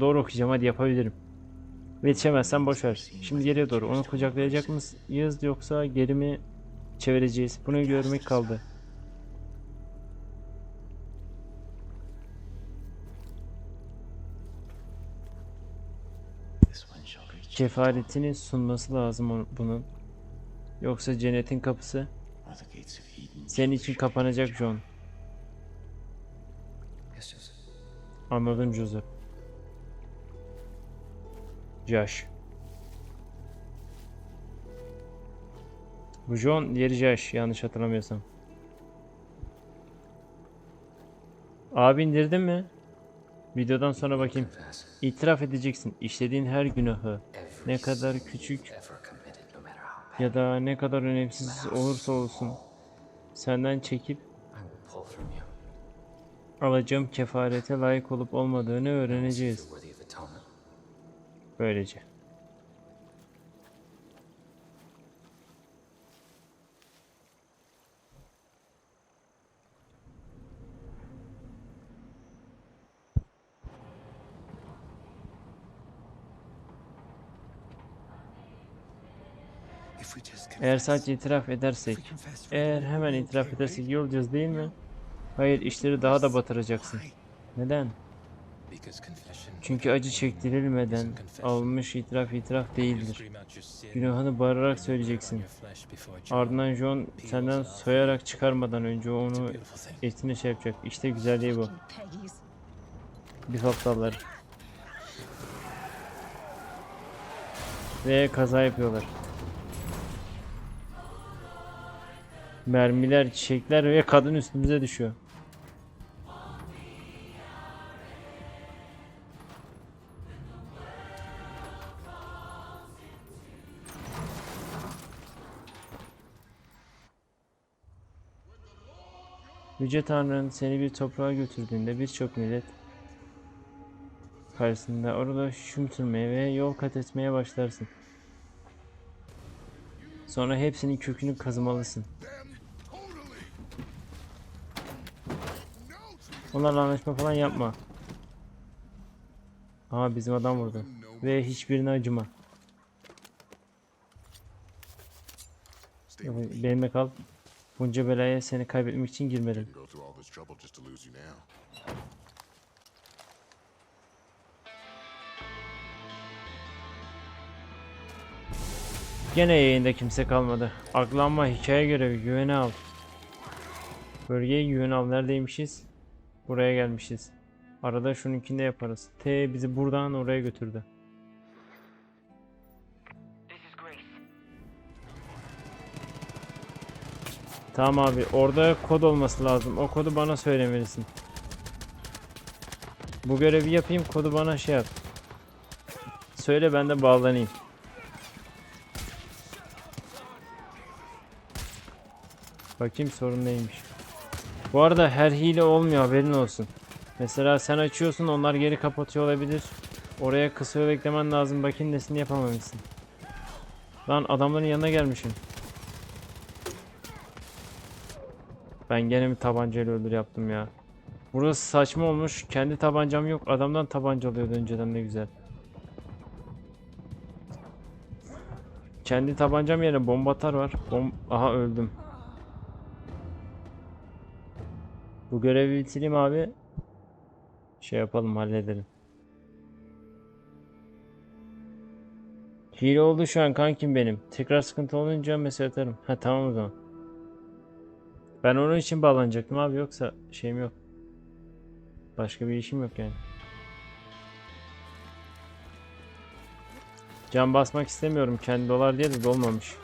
Doğru okuyacağım hadi yapabilirim. Yetişemezsen boş ver. Şimdi geriye doğru. Onu kucaklayacak mıyız yoksa geri mi çevireceğiz? Bunu görmek kaldı. Kefaretini sunması lazım bunun. Yoksa cennetin kapısı senin için kapanacak John. Anladım Joseph. Josh. Bu John, diğeri Josh yanlış hatırlamıyorsam. Abi indirdin mi? Videodan sonra bakayım. İtiraf edeceksin işlediğin her günahı ne kadar küçük ya da ne kadar önemsiz olursa olsun senden çekip alacağım kefarete layık olup olmadığını öğreneceğiz. Böylece. Eğer sadece itiraf edersek, eğer hemen itiraf edersek iyi olacağız değil mi? Hayır, işleri daha da batıracaksın. Neden? Çünkü acı çektirilmeden alınmış itiraf itiraf değildir. Günahını bağırarak söyleyeceksin. Ardından John senden soyarak çıkarmadan önce onu etine şey yapacak. İşte güzelliği bu. Bir aptallar. Ve kaza yapıyorlar. Mermiler, çiçekler ve kadın üstümüze düşüyor. Yüce Tanrı'nın seni bir toprağa götürdüğünde birçok millet karşısında orada şümtürmeye ve yol kat etmeye başlarsın. Sonra hepsinin kökünü kazımalısın. Onlarla anlaşma falan yapma. Aha bizim adam vurdu. Ve hiçbirine acıma. Benimle kal. Bunca belaya seni kaybetmek için girmedim. Gene yayında kimse kalmadı. Aklanma hikaye görevi güvene al. Bölgeye güven al. Neredeymişiz? Buraya gelmişiz. Arada şununkini de yaparız. T bizi buradan oraya götürdü. Tamam abi orada kod olması lazım. O kodu bana söylemelisin. Bu görevi yapayım kodu bana şey yap. Söyle ben de bağlanayım. Bakayım sorun neymiş. Bu arada her hile olmuyor haberin olsun. Mesela sen açıyorsun onlar geri kapatıyor olabilir. Oraya kısa yol eklemen lazım bakayım nesini yapamamışsın. Lan adamların yanına gelmişim. Ben gene mi tabancayla öldür yaptım ya. Burası saçma olmuş. Kendi tabancam yok. Adamdan tabanca alıyordu önceden ne güzel. Kendi tabancam yerine bomba atar var. Bom Aha öldüm. Bu görevi bitireyim abi. Şey yapalım halledelim. Hile oldu şu an kankim benim. Tekrar sıkıntı olunca mesaj atarım. Ha tamam o zaman. Ben onun için bağlanacaktım abi yoksa şeyim yok. Başka bir işim yok yani. Can basmak istemiyorum. Kendi dolar diye de dolmamış.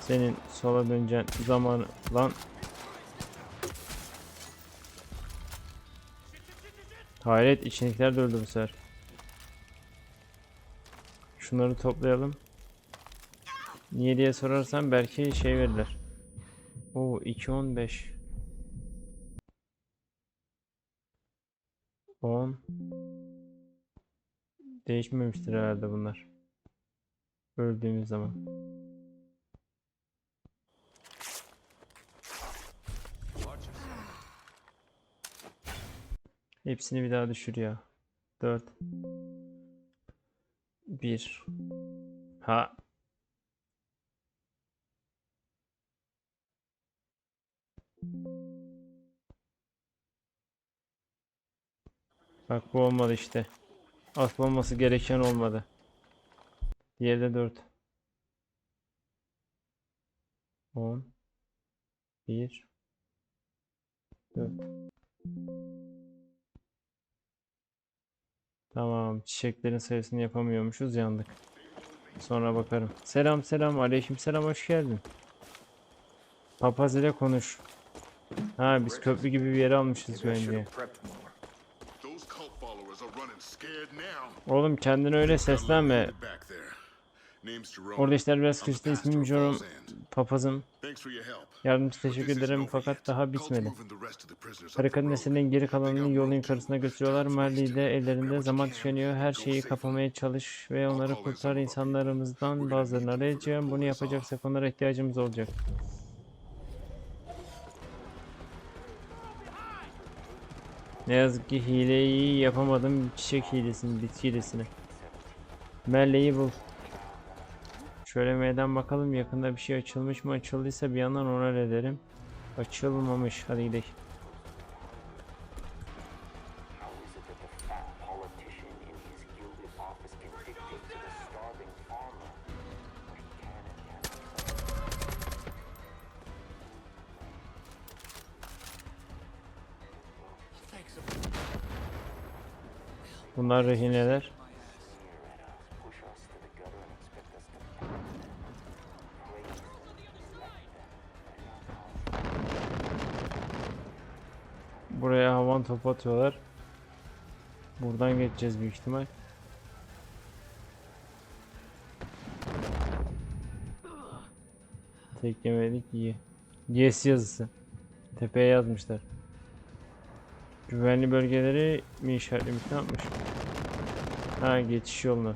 Senin sola döneceğin zamanı lan. Hayret içindekiler de öldü bu sefer. Şunları toplayalım. Niye diye sorarsan belki şey verirler. Oo 2.15 10 Değişmemiştir herhalde bunlar. Öldüğümüz zaman. Hepsini bir daha düşür ya. 4 1 Ha. Bak bu olmadı işte. Atılması gereken olmadı. Diğeri de 4 10 1 4 Tamam, çiçeklerin sayısını yapamıyormuşuz, yandık. Sonra bakarım. Selam selam, aleykümselam, hoş geldin. Papaz ile konuş. Ha, biz köprü gibi bir yere almışız now. Oğlum kendine öyle seslenme. Orada işler biraz pastor İsmim End. Papazım. Yardımcı teşekkür ederim fakat daha bitmedi. road. neslinin geri kalanını yolun yukarısına götürüyorlar. Marley de ellerinde zaman tükeniyor. Her şeyi kapamaya çalış ve onları kurtar insanlarımızdan bazılarını arayacağım. Bunu yapacaksak onlara ihtiyacımız olacak. Ne yazık ki hileyi yapamadım. Çiçek hilesini, bitki hilesini. Merle'yi bul. Şöyle meydan bakalım yakında bir şey açılmış mı? Açıldıysa bir yandan onar ederim. Açılmamış. Hadi gidelim. How is Buraya havan topu atıyorlar. Buradan geçeceğiz büyük ihtimal. Tek yemedik iyi. Yes yazısı. Tepeye yazmışlar. Güvenli bölgeleri mi işaretlemiş ne yapmış? Ha geçiş yolunu.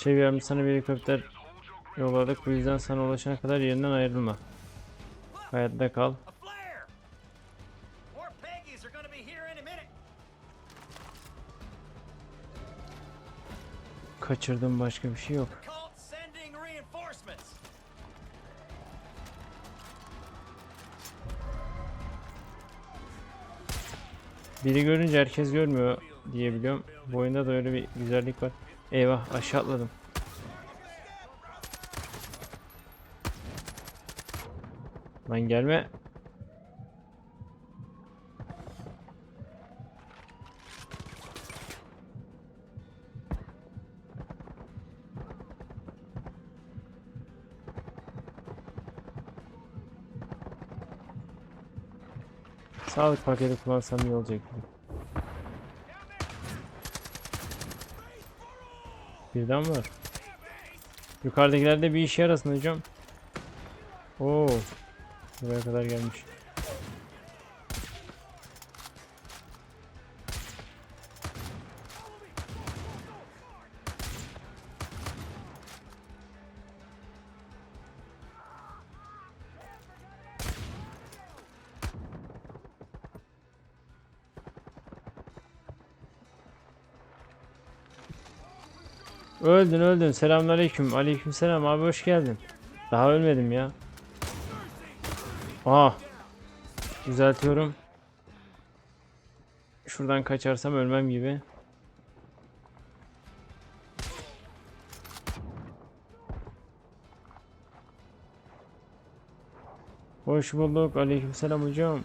Çeviriyorum sana bir helikopter yolladık. Bu yüzden sana ulaşana kadar yerinden ayrılma. Hayatta kal. Kaçırdığım başka bir şey yok. Biri görünce herkes görmüyor diye biliyorum. Bu oyunda da öyle bir güzellik var. Eyvah aşağı atladım. Lan gelme. Sağlık paketi kullansam iyi olacak gibi. Birden var. Yukarıdakiler de bir işe yarasın hocam. Oo. Buraya kadar gelmiş. Öldün öldün. Selamünaleyküm. Aleykümselam abi hoş geldin. Daha ölmedim ya. Aa. Düzeltiyorum. Şuradan kaçarsam ölmem gibi. Hoş bulduk. Aleykümselam hocam.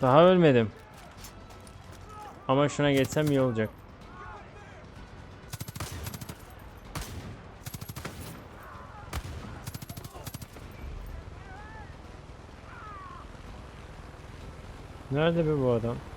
Daha ölmedim. Ama şuna geçsem iyi olacak. Nerede be bu adam?